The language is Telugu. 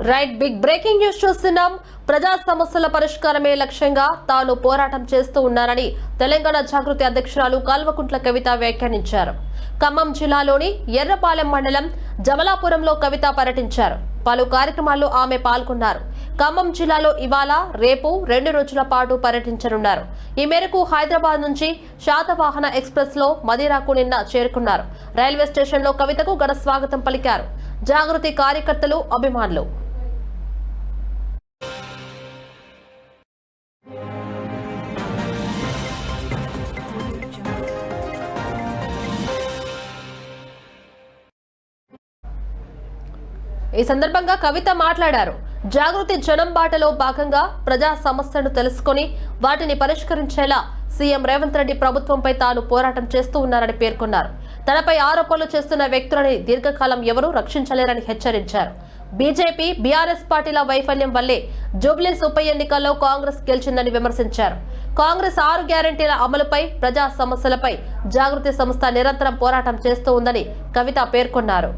రైట్ బిగ్ బ్రేకింగ్ న్యూస్ చూస్తున్నాం. ప్రజా సమస్యల పరిష్కారమే లక్ష్యంగా తాను పోరాటం చేస్తూ ఉన్నారని తెలంగాణ జాగృతి అధ్యక్షురాలు కల్వకుంట్ల కవిత వ్యాఖ్యానించారు. ఖమ్మం జిల్లాలోని ఎర్రపాలెం మండలం జమలాపురంలో కవిత పర్యటించారు. పలు కార్యక్రమాల్లో ఆమె పాల్గొన్నారు. ఖమ్మం జిల్లాలో ఇవాళ రేపు రెండు రోజుల పాటు పర్యటించనున్నారు. ఈ మేరకు హైదరాబాద్ నుంచి శాతవాహన ఎక్స్ప్రెస్లో మదీరాకు నిన్న చేరుకున్నారు. రైల్వే స్టేషన్లో కవితకు ఘన స్వాగతం పలికారు. జాగృతి కార్యకర్తలు అభిమానులు. ఈ సందర్భంగా కవిత మాట్లాడారు. జాగృతి జనం బాటలో భాగంగా ప్రజా సమస్యలను తెలుసుకొని వాటిని పరిష్కరించేలా సీఎం రేవంత్ రెడ్డి ప్రభుత్వంపై తాను పోరాటం చేస్తూ ఉన్నారని పేర్కొన్నారు. తనపై ఆరోపణలు చేస్తున్న వ్యక్తులని దీర్ఘకాలం ఎవరూ రక్షించలేరని హెచ్చరించారు. బీజేపీ బీఆర్ఎస్ పార్టీల వైఫల్యం వల్లే జూబ్లీస్ ఉప ఎన్నికల్లో కాంగ్రెస్ గెలిచిందని విమర్శించారు. కాంగ్రెస్ ఆరు గ్యారంటీల అమలుపై ప్రజా సమస్యలపై జాగృతి సంస్థ నిరంతరం పోరాటం చేస్తూ ఉందని కవిత పేర్కొన్నారు.